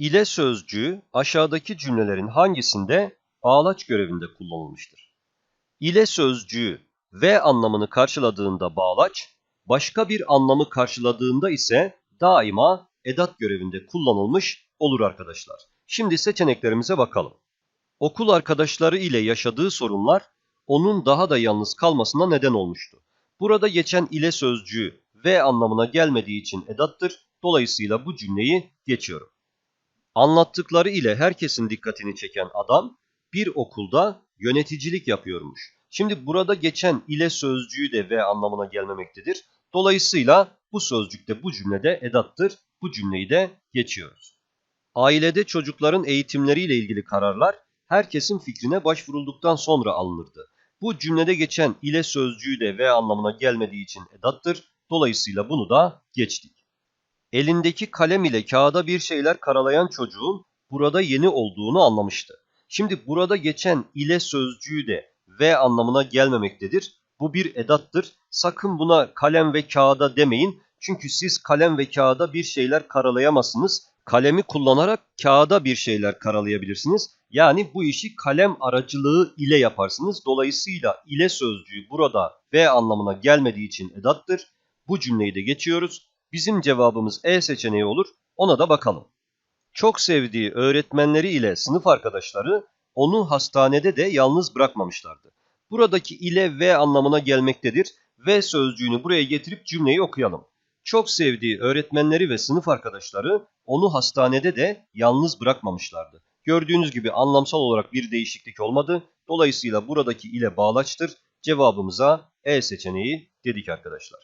İle sözcüğü aşağıdaki cümlelerin hangisinde bağlaç görevinde kullanılmıştır? İle sözcüğü ve anlamını karşıladığında bağlaç, başka bir anlamı karşıladığında ise daima edat görevinde kullanılmış olur arkadaşlar. Şimdi seçeneklerimize bakalım. Okul arkadaşları ile yaşadığı sorunlar onun daha da yalnız kalmasına neden olmuştu. Burada geçen ile sözcüğü ve anlamına gelmediği için edattır. Dolayısıyla bu cümleyi geçiyorum. Anlattıkları ile herkesin dikkatini çeken adam bir okulda yöneticilik yapıyormuş. Şimdi burada geçen ile sözcüğü de ve anlamına gelmemektedir. Dolayısıyla bu sözcük de bu cümlede edattır. Bu cümleyi de geçiyoruz. Ailede çocukların eğitimleriyle ilgili kararlar herkesin fikrine başvurulduktan sonra alınırdı. Bu cümlede geçen ile sözcüğü de ve anlamına gelmediği için edattır. Dolayısıyla bunu da geçtik. Elindeki kalem ile kağıda bir şeyler karalayan çocuğun burada yeni olduğunu anlamıştı. Şimdi burada geçen ile sözcüğü de ve anlamına gelmemektedir. Bu bir edattır. Sakın buna kalem ve kağıda demeyin. Çünkü siz kalem ve kağıda bir şeyler karalayamazsınız. Kalemi kullanarak kağıda bir şeyler karalayabilirsiniz. Yani bu işi kalem aracılığı ile yaparsınız. Dolayısıyla ile sözcüğü burada ve anlamına gelmediği için edattır. Bu cümleyi de geçiyoruz. Bizim cevabımız E seçeneği olur. Ona da bakalım. Çok sevdiği öğretmenleri ile sınıf arkadaşları onu hastanede de yalnız bırakmamışlardı. Buradaki ile ve anlamına gelmektedir. Ve sözcüğünü buraya getirip cümleyi okuyalım. Çok sevdiği öğretmenleri ve sınıf arkadaşları onu hastanede de yalnız bırakmamışlardı. Gördüğünüz gibi anlamsal olarak bir değişiklik olmadı. Dolayısıyla buradaki ile bağlaçtır. Cevabımıza E seçeneği dedik arkadaşlar.